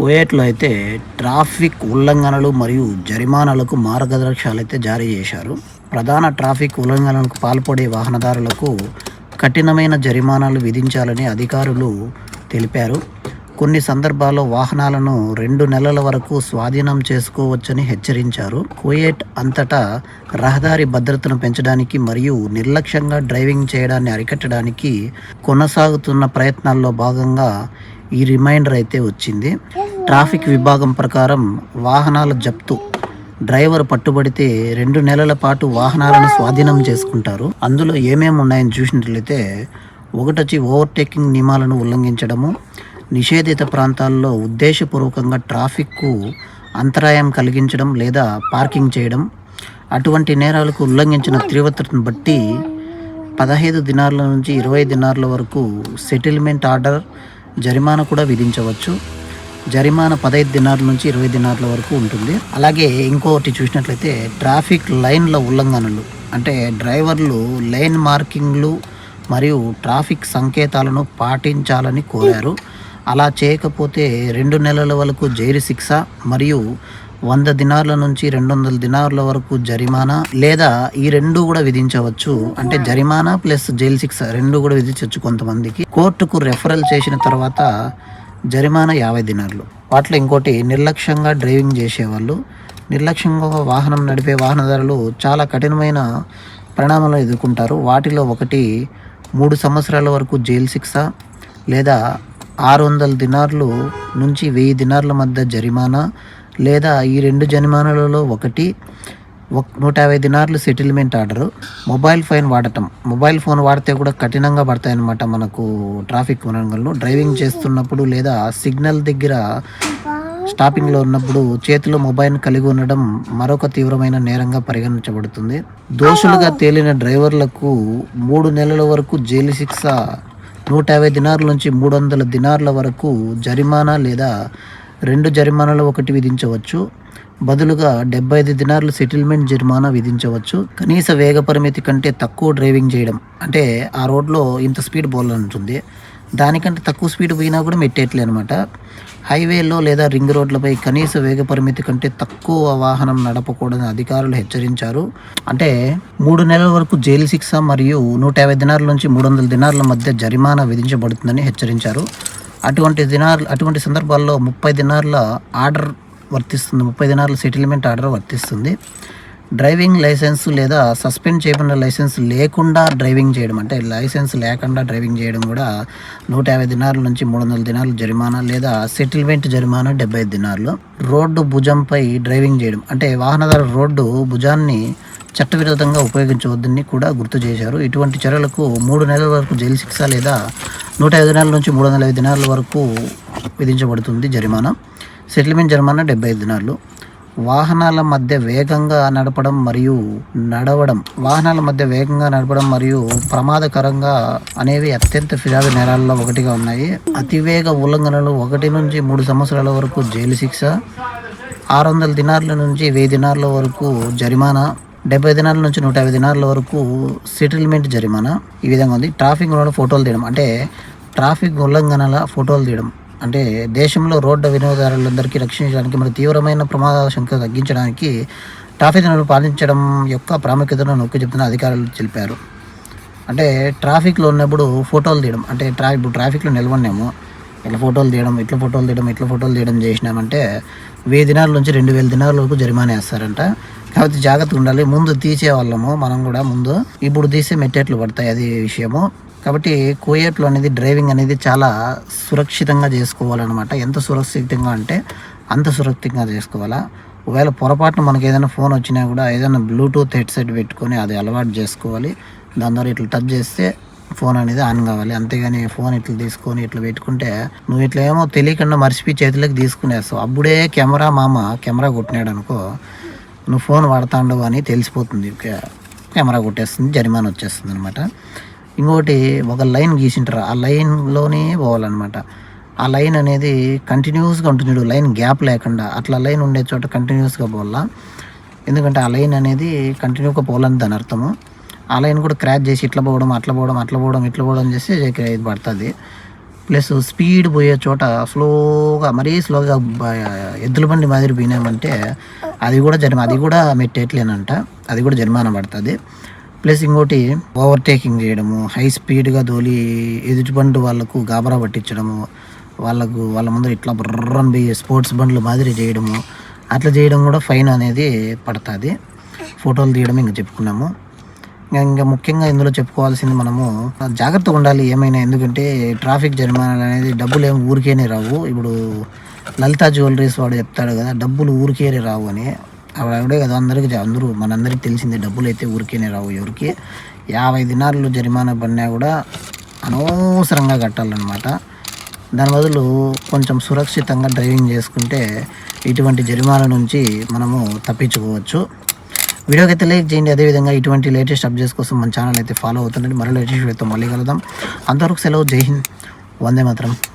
కువైట్లో అయితే ట్రాఫిక్ ఉల్లంఘనలు మరియు జరిమానాలకు మార్గదర్శకాలు అయితే జారీ చేశారు. ప్రధాన ట్రాఫిక్ ఉల్లంఘనలకు పాల్పడే వాహనదారులకు కఠినమైన జరిమానాలు విధించాలని అధికారులు తెలిపారు. కొన్ని సందర్భాల్లో వాహనాలను రెండు నెలల వరకు స్వాధీనం చేసుకోవచ్చని హెచ్చరించారు. కువైట్ అంతటా రహదారి భద్రతను పెంచడానికి మరియు నిర్లక్ష్యంగా డ్రైవింగ్ చేయడాన్ని అరికట్టడానికి కొనసాగుతున్న ప్రయత్నాల్లో భాగంగా ఈ రిమైండర్ అయితే వచ్చింది. ట్రాఫిక్ విభాగం ప్రకారం వాహనాల జప్తు. డ్రైవర్ పట్టుబడితే రెండు నెలల పాటు వాహనాలను స్వాధీనం చేసుకుంటారు. అందులో ఏమేమి ఉన్నాయని చూసినట్లయితే ఒకటొచ్చి ఓవర్టేకింగ్ నియమాలను ఉల్లంఘించడము నిషేధిత ప్రాంతాల్లో ఉద్దేశపూర్వకంగా ట్రాఫిక్కు అంతరాయం కలిగించడం లేదా పార్కింగ్ చేయడం అటువంటి నేరాలకు ఉల్లంఘించిన తీవ్రతను బట్టి పదహైదు దినాల నుంచి ఇరవై దినాల వరకు సెటిల్మెంట్ ఆర్డర్ జరిమానా కూడా విధించవచ్చు. జరిమానా పదహైదు దినార్ల నుంచి ఇరవై దినార్ల వరకు ఉంటుంది. అలాగే ఇంకొకటి చూసినట్లయితే ట్రాఫిక్ లైన్ల ఉల్లంఘనలు అంటే డ్రైవర్లు లైన్ మార్కింగ్లు మరియు ట్రాఫిక్ సంకేతాలను పాటించాలని కోరారు. అలా చేయకపోతే రెండు నెలల వరకు జైలు శిక్ష మరియు వంద దినార్ల నుంచి రెండు వందల దినార్ల వరకు జరిమానా లేదా ఈ రెండు కూడా విధించవచ్చు. అంటే జరిమానా ప్లస్ జైలు శిక్ష రెండు కూడా విధించవచ్చు కొంతమందికి. కోర్టుకు రెఫరల్ చేసిన తర్వాత జరిమానా యాభై దినార్లు. వాటిలో ఇంకోటి నిర్లక్ష్యంగా డ్రైవింగ్ చేసేవాళ్ళు. నిర్లక్ష్యంగా వాహనం నడిపే వాహనదారులు చాలా కఠినమైన పరిణామాలు ఎదుర్కొంటారు. వాటిలో ఒకటి మూడు సంవత్సరాల వరకు జైలు శిక్ష లేదా ఆరు వందల దినార్లు నుంచి వెయ్యి దినార్ల మధ్య జరిమానా లేదా ఈ రెండు జరిమానాలలో ఒకటి ఒక నూట యాభై దినార్లు సెటిల్మెంట్ ఆర్డరు మొబైల్ ఫోన్ వాడటం. మొబైల్ ఫోన్ వాడితే కూడా కఠినంగా పడతాయన్నమాట మనకు ట్రాఫిక్ ఉల్లంఘనలు డ్రైవింగ్ చేస్తున్నప్పుడు లేదా సిగ్నల్ దగ్గర స్టాపింగ్లో ఉన్నప్పుడు చేతిలో మొబైల్ కలిగి ఉండడం మరొక తీవ్రమైన నేరంగా పరిగణించబడుతుంది. దోషులుగా తేలిన డ్రైవర్లకు మూడు నెలల వరకు జైలు శిక్ష నూట యాభై దినార్ల నుంచి మూడు వందల దినార్ల వరకు జరిమానా లేదా రెండు జరిమానాలు ఒకటి విధించవచ్చు. బదులుగా డెబ్బై ఐదు దినార్లు సెటిల్మెంట్ జరిమానా విధించవచ్చు. కనీస వేగ పరిమితి కంటే తక్కువ డ్రైవింగ్ చేయడం అంటే ఆ రోడ్లో ఇంత స్పీడ్ పోవాలంటుంది దానికంటే తక్కువ స్పీడ్ పోయినా కూడా మెట్టేట్లే అనమాట హైవేలో లేదా రింగ్ రోడ్లపై కనీస వేగ పరిమితి కంటే తక్కువ వాహనం నడపకూడదని అధికారులు హెచ్చరించారు. అంటే మూడు నెలల వరకు జైలు శిక్ష మరియు నూట యాభై దినార్ల నుంచి మూడు వందల దినార్ల మధ్య జరిమానా విధించబడుతుందని హెచ్చరించారు. అటువంటి దినార్ అటువంటి సందర్భాల్లో ముప్పై దినార్ల ఆర్డర్ వర్తిస్తుంది ముప్పై దినార్ల సెటిల్మెంట్ ఆర్డర్ వర్తిస్తుంది. డ్రైవింగ్ లైసెన్స్ లేదా సస్పెండ్ చేయబడిన లైసెన్స్ లేకుండా డ్రైవింగ్ చేయడం అంటే లైసెన్స్ లేకుండా డ్రైవింగ్ చేయడం కూడా నూట యాభై దినార్ల నుంచి మూడు వందల దినాలు జరిమానా లేదా సెటిల్మెంట్ జరిమానా డెబ్బై ఐదు దినార్లు. రోడ్డు భుజంపై డ్రైవింగ్ చేయడం అంటే వాహనదారు రోడ్డు భుజాన్ని చట్టవిరోధంగా ఉపయోగించవద్దని కూడా గుర్తు చేశారు. ఇటువంటి చర్యలకు మూడు నెలల వరకు జైలు శిక్ష లేదా నూట ఐదు దినాల నుంచి మూడు వందల ఐదు దినాల వరకు విధించబడుతుంది జరిమానా. సెటిల్మెంట్ జరిమానా డెబ్బై ఐదు దినాలు వాహనాల మధ్య వేగంగా నడపడం మరియు నడవడం వాహనాల మధ్య వేగంగా నడపడం మరియు ప్రమాదకరంగా అనేవి అత్యంత ఫిర్యాదు నేరాల్లో ఒకటిగా ఉన్నాయి. అతివేగ ఉల్లంఘనలు ఒకటి నుంచి మూడు సంవత్సరాల వరకు జైలు శిక్ష ఆరు వందల దినార్ల నుంచి వెయ్యి దినార్ల వరకు జరిమానా. డెబ్బై దినాల నుంచి నూట యాభై దినాల వరకు సెటిల్మెంట్ జరిమానా. ఈ విధంగా ఉంది. ట్రాఫిక్ ఫోటోలు తీయడం. అంటే ట్రాఫిక్ ఉల్లంఘనల ఫోటోలు తీయడం. అంటే దేశంలో రోడ్డు వినియోగదారులందరికీ రక్షించడానికి మరియు తీవ్రమైన ప్రమాద శంక తగ్గించడానికి ట్రాఫిక్ నియమాలు పాలించడం యొక్క ప్రాముఖ్యతను నొక్కి చెప్తున్న అధికారులు తెలిపారు. అంటే ట్రాఫిక్లో ఉన్నప్పుడు ఫోటోలు తీయడం. అంటే ట్రా ఇప్పుడు ట్రాఫిక్లో నిలబడినాము. ఇట్లా ఫోటోలు తీయడం ఇట్లా ఫోటోలు తీయడం ఇట్లా ఫోటోలు తీయడం చేసినామంటే వెయ్యి దినాల నుంచి రెండు వేల దినాల వరకు జరిమానా వేస్తారంట. కాబట్టి జాగ్రత్తగా ఉండాలి. ముందు తీసే వాళ్ళము మనం కూడా ముందు ఇప్పుడు తీసే మెట్టేట్లు పడతాయి అది విషయము. కాబట్టి కోయేట్లు అనేది డ్రైవింగ్ అనేది చాలా సురక్షితంగా చేసుకోవాలన్నమాట. ఎంత సురక్షితంగా అంటే అంత సురక్షితంగా చేసుకోవాలా. ఒకవేళ పొరపాటున మనకి ఏదైనా ఫోన్ వచ్చినా కూడా ఏదైనా బ్లూటూత్ హెడ్సెట్ పెట్టుకొని అది అలవాటు చేసుకోవాలి. దాని ద్వారా ఇట్లా టచ్ చేస్తే ఫోన్ అనేది ఆన్ కావాలి. అంతేగాని ఫోన్ ఇట్లా తీసుకొని ఇట్లా పెట్టుకుంటే నువ్వు ఇట్లా ఏమో తెలియకుండా మర్చిపోయి చేతిలోకి తీసుకునేస్తావు. అప్పుడే కెమెరా మామ కెమెరా కొట్టినాడు అనుకో నువ్వు ఫోన్ వాడుతాండవు అని తెలిసిపోతుంది. కెమెరా కొట్టేస్తుంది జరిమానా వచ్చేస్తుంది అనమాట ఇంకోటి ఒక లైన్ గీసింటారు. ఆ లైన్లోనే పోవాలన్నమాట. ఆ లైన్ అనేది కంటిన్యూస్గా ఉంటుంది లైన్ గ్యాప్ లేకుండా. అట్లా లైన్ ఉండే చోట కంటిన్యూస్గా పోవాలా? ఎందుకంటే ఆ లైన్ అనేది కంటిన్యూగా పోవాలని దాని అర్థము. ఆ లైన్ కూడా క్రాచ్ చేసి ఇట్లా పోవడం అట్లా పోవడం అట్లా పోవడం ఇట్లా పోవడం చేసి ఇది పడుతుంది. ప్లస్ స్పీడ్ పోయే చోట స్లోగా మరీ స్లోగా ఎద్దుల బండి మాదిరి పోయినామంటే అది కూడా జరిమా అది కూడా మెట్టేట్లేనంట. అది కూడా జరిమానా పడుతుంది. ప్లస్ ఇంకోటి ఓవర్టేకింగ్ చేయడము హై స్పీడ్గా దోలి ఎదుటి బండి వాళ్ళకు గాబరా పట్టించడము వాళ్ళకు వాళ్ళ ముందర ఇట్లా బుర్రని పోయి స్పోర్ట్స్ బండ్లు మాదిరి చేయడము అట్లా చేయడం కూడా ఫైన్ అనేది పడుతుంది. ఫోటోలు తీయడం ఇంకా చెప్పుకున్నాము. ఇంకా ముఖ్యంగా ఇందులో చెప్పుకోవాల్సింది మనము జాగ్రత్తగా ఉండాలి ఏమైనా ఎందుకంటే ట్రాఫిక్ జరిమానాలు అనేది డబ్బులు ఏమి ఊరికేనే రావు. ఇప్పుడు లలితా జ్యువెలరీస్ వాడు చెప్తాడు కదా డబ్బులు ఊరికేనే రావు అని. ఆవిడే కదా అందరికీ అందరూ మనందరికీ తెలిసిందే డబ్బులు అయితే ఊరికేనే రావు ఎవరికి. యాభై దినాలు జరిమానా పడినా కూడా అనవసరంగా కట్టాలన్నమాట. దాని బదులు కొంచెం సురక్షితంగా డ్రైవింగ్ చేసుకుంటే ఇటువంటి జరిమానా నుంచి మనము తప్పించుకోవచ్చు. వీడియోకి అయితే లైక్ చేయండి. అదేవిధంగా ఇటువంటి లేటెస్ట్ అప్డేట్స్ కోసం మన ఛానల్ అయితే ఫాలో అవుతుండండి. మరో లేటెస్ట్ వీడియోతో మళ్ళీ కలుద్దాం. అంతవరకు సెలవు. జై హింద్. వందే మాత్రం.